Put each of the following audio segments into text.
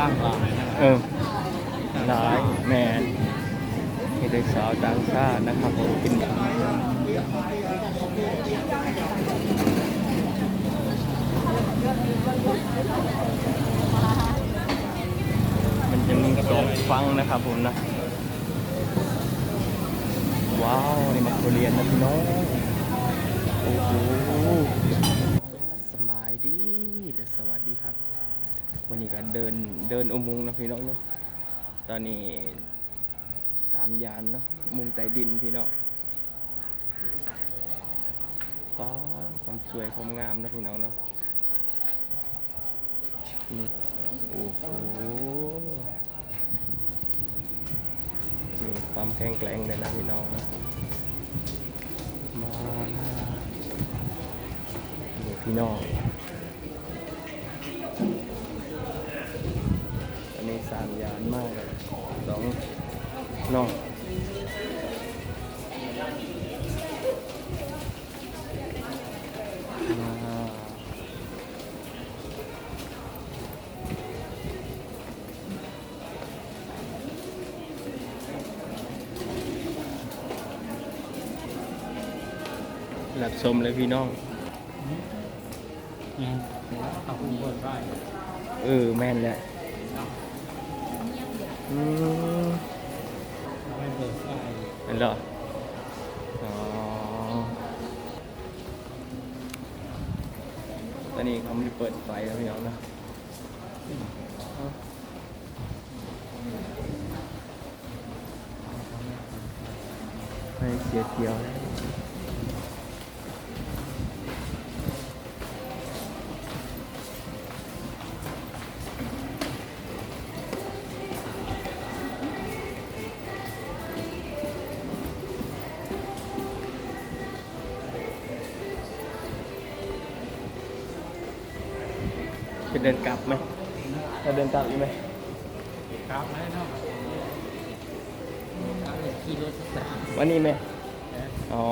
รั่งลายนะเออหลายแมนมีแต่สาวต่างชาตินะครับผมกินมันจะมีสองฟังนะครับผมนะ ว้าว นี่มาโคเรียนนะพี่น้องโอ้โหสบายดีและสวัสดีครับ วันนี้ก็เดินเดินอุโมงค์นะพี่น้องเนาะตอนนี้สามยานเนาะมุงใต้ดินพี่น้องว้าวความสวยความงามนะพี่น้องเนาะนี่โอ้โหมีความแข็งแกร่งเลยนะพี่น้องนะมานี่พี่น้อง อันนี้สามยานมากเลยสองน้องอ่าหลับชมเลยพี่น้องเนี่ยเอาคุณเปิดได้เออแม่นแหละ อืมเราไม่เปิดได้นั่นเหรออ๋อตอนนี้เขาไม่ได้เปิดไฟแล้วพี่น้องนะไม่เสียเที่ยวแล้วจะ ดินกลับไหมจะเดินกลับอีกไหมครับไหมเนาะขี่รถสักวันนี้ไหมอ๋อ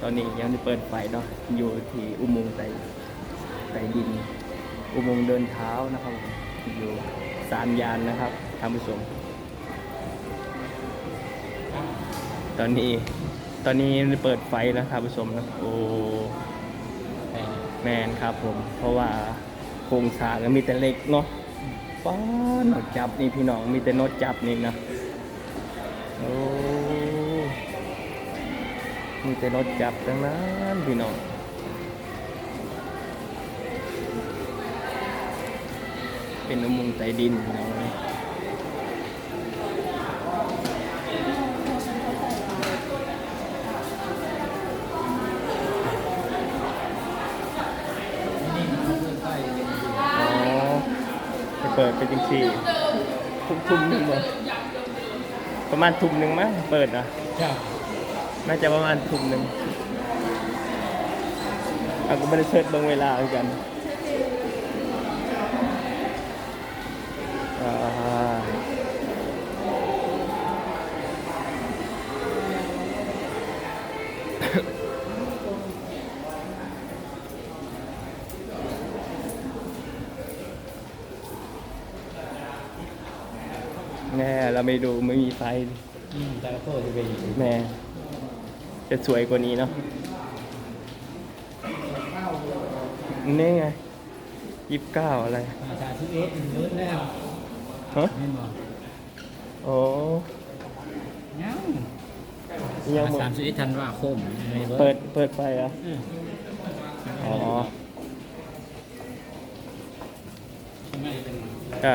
ตอนนี้ยังไม่เปิดไฟเนาะอยู่ที่อุโมงค์ใต้ใต้ดิน อุโมงค์เดินเท้านะครับ อยู่สามยานนะครับท่านผู้ชมตอนนี้ ตอนนี้เปิดไฟแล้วท่านผู้ชมนะโอ้ แมนครับผม เพราะว่าโครงสร้างก็มีแต่เหล็กเนาะป้อนนดจับนี่พี่น้องมีแต่นดจับนี่นะโอ้มีแต่รถจับทั้งนั้นพี่น้องเป็นอุโมงค์ใต้ดินพี่น้อง ปเปิดไปจริงสี่ทุ่มทุ่มหนึ่งบ่ประมาณทุ่มหนึ่งมั้งเปิดอะจ้าน่าจะประมาณทุ่มหนึ่งเราก็ไม่ได้เชิดเบิ่งเวลาเหมือนกัน แน่เราไม่ดูไม่มีไฟอืมแต่ละตัวจะเป็นแม่จะสวยกว่านี้เนาะนี่ไงยี่สิบเก้าอะไรอาจารย์ที่เอ๊ะเยอะแล้วฮะไม่บอกโอ้ยังยังหมดสามสิบเอ็ดธันวาคมไม่เปิดเปิดไฟอะอืมอ๋อใช่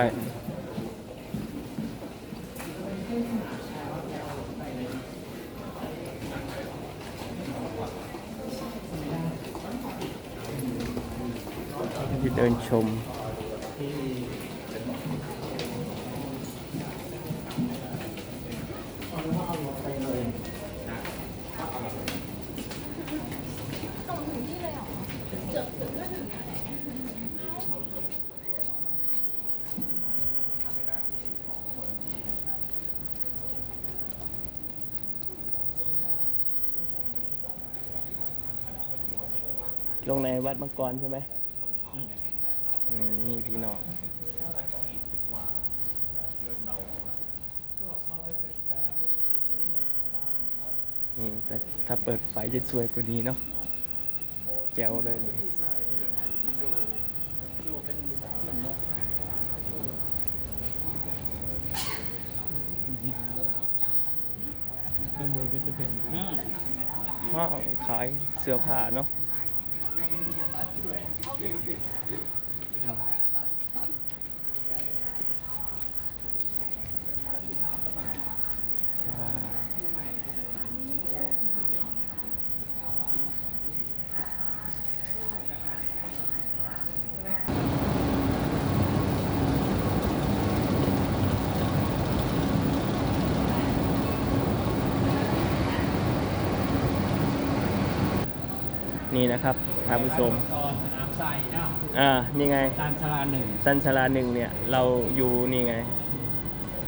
เดินชม ลงในวัดมังกรใช่ไหม นี่พี่น้องนี่แต่ถ้าเปิดไฟจะสวยกว่านี้เนาะแจ๋วเลยนี่ข้างบนก็จะเป็นห้างห้างขายเสื้อผ้าเนาะอ่า นี่นะครับท่านผู้ชม ใส่เนาะอ่านี่ไงซานสลาหนึ่งสันชาลาหนึ่งเนี่ย เราอยู่นี่ไง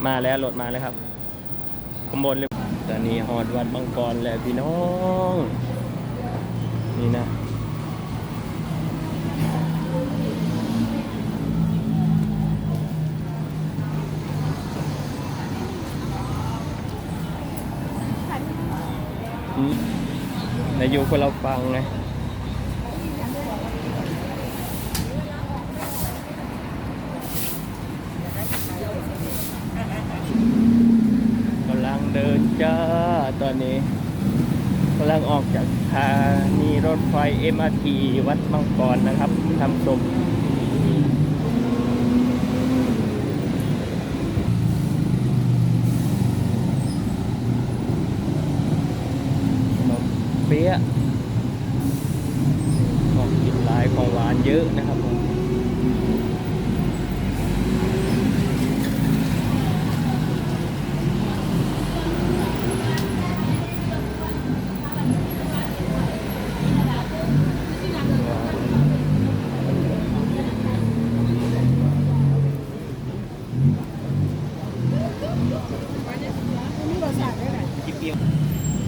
มาแล้วรถมาแล้วครับข้างบนเลยตอนนี้ฮอดวัดบางกรแล้วพี่น้อง นี่นะ อืมแต่อยู่คนเราฟังไง กำลัง เดินจ้า ตอนนี้กำลังออกจากสถานีรถไฟ MRT วัดมังกรนะครับทำชมขนมเปี๊ยะของกินหลายของหวานเยอะนะครับผม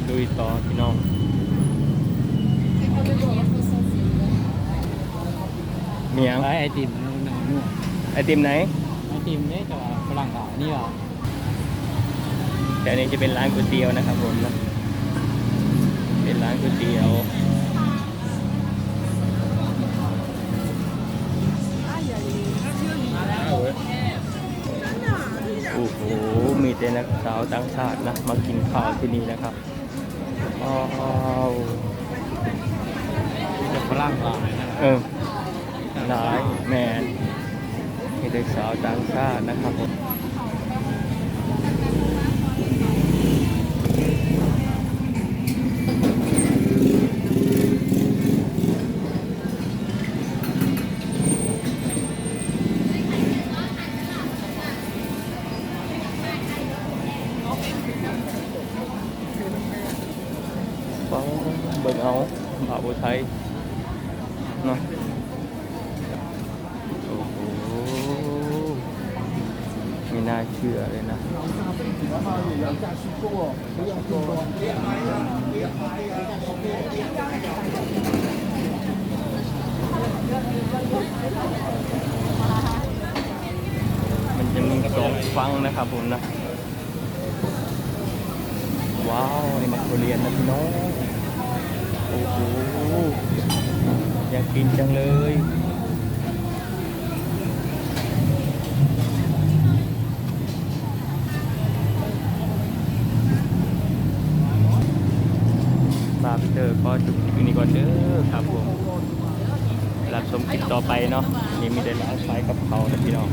ลุยต่อพี่น้องมียังไอไอติมนู่นน่ะนู่นไอติมไหน ไอติมเนี่ยจะฝรั่งอะนี่เหรอแต่อันนี้จะเป็นร้านก๋วยเตี๋ยวนะครับผมนะเป็นร้านก๋วยเตี๋ยว อ้โหมีแต่นักสาวต่างชาตินะมากินข้าวที่นี่นะครับว้าวจะฝรั่งอะเออหลายแมนมีแต่สาวต่างชาตินะครับผม ฟ้องเบิ่งเอาบ่าวไทยเนาะโอ้โหไม่น่า เชื่อเลยนะมันจะมีสองฟังนะครับผมนะ ว้าวนี่มันทุเรียนนะพี่น้อง โอ้โหอยากกินจังเลย บาร์บีเตอร์ก็จุดคลิปนี้ก่อนเด้อครับผม รับชมคลิปต่อ ไปเนาะนี่มีแต่ร้านขายกับเขานะพี่น้อง